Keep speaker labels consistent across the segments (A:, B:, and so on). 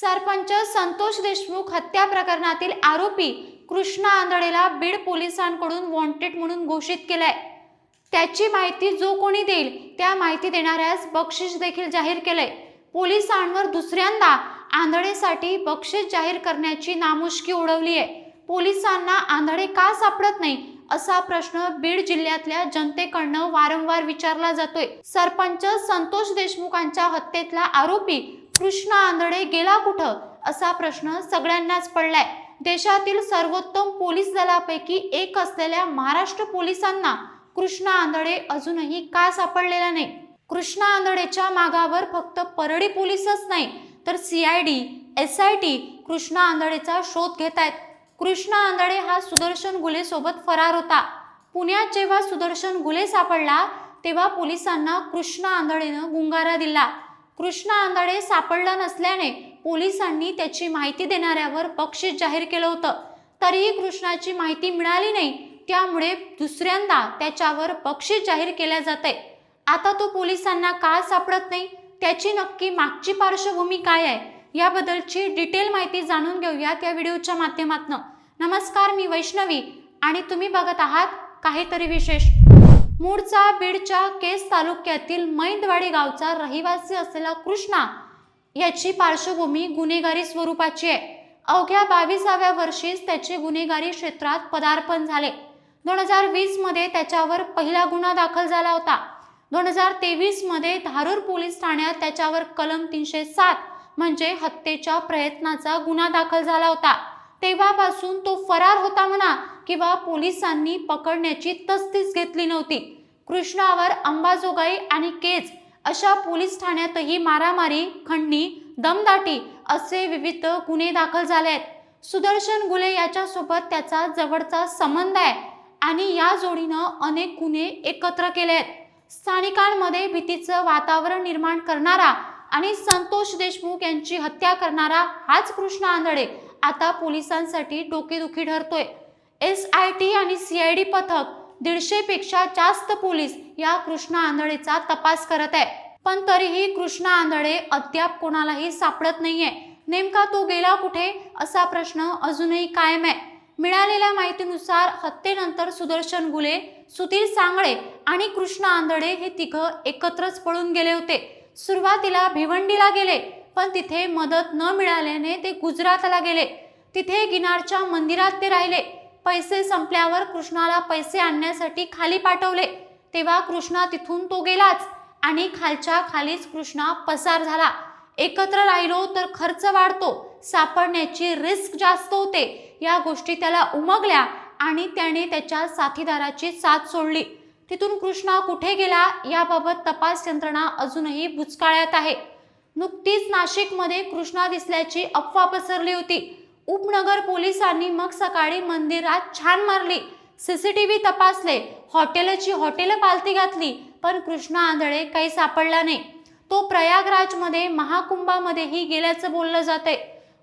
A: सरपंच संतोष देशमुख हत्या प्रकरणातील आरोपी कृष्णा आंधळेला बीड पोलिसांकडून वॉन्टेड म्हणून घोषित केलंय. त्याची माहिती जो कोणी देईल त्या माहिती देणाऱ्यास बक्षीस देखील जाहीर केलंय. पोलिसांवर दुसऱ्यांदा आंधळेसाठी बक्षीस जाहीर करण्याची नामुष्की उडवली आहे पोलिसांना आंधळे का सापडत नाही असा प्रश्न बीड जिल्ह्यातल्या जनतेकडनं वारंवार विचारला जातोय. सरपंच संतोष देशमुखांच्या हत्येतला आरोपी कृष्णा आंधळे गेला कुठं? असा प्रश्न सगळ्यांनाच पडलाय. देशातील सर्वोत्तम पोलीस दलापैकी एक असलेल्या महाराष्ट्र पोलिसांना कृष्णा आंधळे अजूनही का सापडलेला नाही? कृष्णा आंधळेच्या मागावर फक्त परळी पोलीसच नाही तर C I D S I T Krishna आंधळेचा शोध घेत आहेत. कृष्णा आंधळे हा सुदर्शन गुले सोबत फरार होता. पुण्यात जेव्हा सुदर्शन गुले सापडला तेव्हा पोलिसांना कृष्णा आंधळेनं गुंगारा दिला. कृष्णा आंधळे सापडला नसल्याने पोलिसांनी त्याची माहिती देणाऱ्यावर बक्षीस जाहीर केलं होतं. तरीही कृष्णाची माहिती मिळाली नाही त्यामुळे दुसऱ्यांदा त्याच्यावर बक्षीस जाहीर केल्या जाते. आता तो पोलिसांना का सापडत नाही? त्याची नक्की मागची पार्श्वभूमी काय आहे? याबद्दलची डिटेल माहिती जाणून घेऊयात या व्हिडिओच्या माध्यमातून. नमस्कार मी वैष्णवी आणि तुम्ही बघत आहात काहीतरी विशेष. मूळचा बीडच्या केस तालुक्यातील मैंदवाडी गावचा रहिवासी असलेला कृष्णा याची पार्श्वभूमी गुन्हेगारी स्वरूपाची आहे. अवघ्या बावीसाव्या वर्षीच त्याचे गुन्हेगारी क्षेत्रात पदार्पण झाले. दोन हजार वीसमध्ये त्याच्यावर पहिला गुन्हा दाखल झाला होता. दोन हजार तेवीसमध्ये धारूर पोलीस ठाण्यात त्याच्यावर कलम तीनशे सात म्हणजे हत्येच्या प्रयत्नाचा गुन्हा दाखल झाला होता. तेव्हापासून तो फरार होता म्हणा किंवा पोलिसांनी पकडण्याची तस्तीच घेतली नव्हती. कृष्णावर अंबाजोगाई आणि केज अशा पोलीस ठाण्यातही मारामारी खंडणी दमदाटी असे विविध गुन्हे दाखल झाले आहेत. सुदर्शन गुले याच्यासोबत त्याचा जवळचा संबंध आहे आणि या जोडीनं अनेक गुन्हे एकत्र केले आहेत. स्थानिकांमध्ये भीतीचं वातावरण निर्माण करणारा आणि संतोष देशमुख यांची हत्या करणारा हाच कृष्ण आंधळे आता पोलिसांसाठी डोकेदुखी ठरतोय. एस आय टी आणि सी आय डी पथक दीडशेपेक्षा जास्त पोलीस या कृष्णा आंधळेचा तपास करत आहे. पण तरीही कृष्णा आंधळे अद्याप कोणालाही सापडत नाहीये. नेमका तो गेला कुठे असा प्रश्न अजूनही कायम आहे. मिळालेल्या माहितीनुसार हत्येनंतर सुदर्शन गुले सुधीर सांगळे आणि कृष्णा आंधळे हे तिघं एकत्रच पळून गेले होते. सुरुवातीला भिवंडीला गेले पण तिथे मदत न मिळाल्याने ते गुजरातला गेले. तिथे गिनारच्या मंदिरात ते राहिले. पैसे संपल्यावर कृष्णाला पैसे आणण्यासाठी खाली पाठवले. तेव्हा कृष्णा तिथून तो गेलाच आणि खालच्या खालीच कृष्णा पसार झाला. एकत्र राहिलो तर खर्च वाढतो. सापडण्याची रिस्क जास्त होते. या गोष्टी त्याला उमगल्या आणि त्याने त्याच्या साथीदाराची साथ सोडली. तिथून कृष्णा कुठे गेला याबाबत तपास यंत्रणा अजूनही भुचकाळ्यात आहे. नुकतीच नाशिकमध्ये कृष्णा दिसल्याची अफवा पसरली होती. उपनगर पोलिसांनी मग सकाळी मंदिरात छान मारली. सीसीटीव्ही तपासले. हॉटेलची हॉटेल पालती घातली पण कृष्णा आंधळे काही सापडला नाही. तो प्रयागराजमध्ये महाकुंभामध्येही गेल्याचं बोललं जाते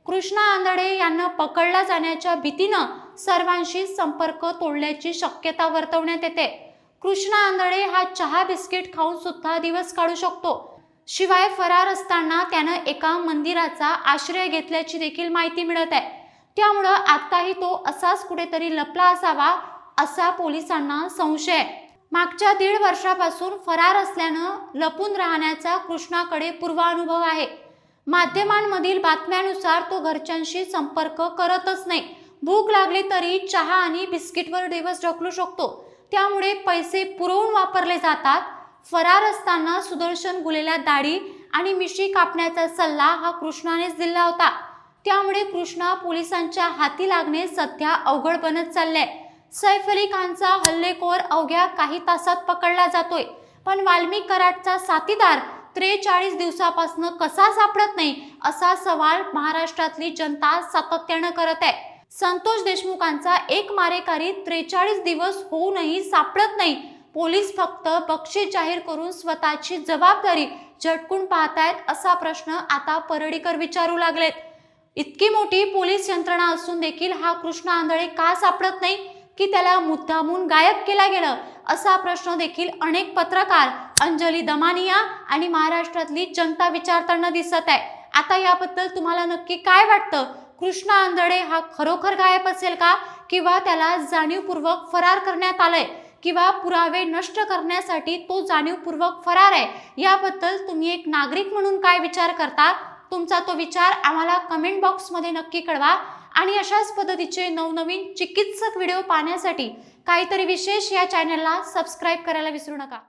A: कृष्णा आंधळे यांना पकडला जाण्याच्या भीतीनं सर्वांशी संपर्क तोडल्याची शक्यता वर्तवण्यात येते. कृष्णा आंधळे हा चहा बिस्किट खाऊन सुद्धा दिवस काढू शकतो. शिवाय फरार असताना त्यानं एका मंदिराचा आश्रय घेतल्याची देखील माहिती मिळत आहे. त्यामुळं आत्ताही तो असाच कुठेतरी लपला असावा असा पोलिसांना संशय आहे. मागच्या दीड वर्षापासून फरार असल्यानं लपून राहण्याचा कृष्णाकडे पूर्वानुभव आहे. माध्यमांमधील बातम्यानुसार तो घरच्यांशी संपर्क करतच नाही. भूक लागली तरी चहा आणि बिस्किटवर दिवस ढकलू शकतो. त्यामुळे पैसे पुरवून वापरले जातात. फरार असताना सुदर्शन गुलेल्या दाढी आणि मिशी कापण्याचा सल्ला हा कृष्णानेच दिला होता. त्यामुळे कृष्णा पोलिसांच्या हाती लागणे सध्या अवघड बनत चाललंय. सैफ अली खानचा हल्लेखोर अवघ्या काही तासात पकडला जातोय. पण वाल्मिक कराडचा साथीदार त्रेचाळीस दिवसापासून कसा सापडत नाही असा सवाल महाराष्ट्रातली जनता सातत्यानं करत आहे. संतोष देशमुखांचा एक मारेकरी त्रेचाळीस दिवस होऊनही सापडत नाही पोलीस फक्त बक्षीस जाहीर करून स्वतःची जबाबदारी झटकून पाहतायत असा प्रश्न आता परळीकर विचारू लागलेत. इतकी मोठी पोलीस यंत्रणा असून देखील हा कृष्ण आंधळे का सापडत नाही की त्याला मुद्दामून गायब केला गेलं असा प्रश्न देखील अनेक पत्रकार अंजली दमानिया आणि महाराष्ट्रातली जनता विचारताना दिसत आहे आता याबद्दल तुम्हाला नक्की काय वाटतं? कृष्ण आंधळे हा खरोखर गायब असेल का? किंवा त्याला जाणीवपूर्वक फरार करण्यात आलंय? किंवा पुरावे नष्ट करण्यासाठी तो जाणीवपूर्वक फरार आहे. याबद्दल तुम्ही एक नागरिक म्हणून काय विचार करता? तुमचा तो विचार आम्हाला कमेंट बॉक्समध्ये नक्की कळवा. आणि अशाच पद्धतीचे नवनवीन चिकित्सक व्हिडिओ पाहण्यासाठी काहीतरी विशेष या चॅनलला सबस्क्राईब करायला विसरू नका.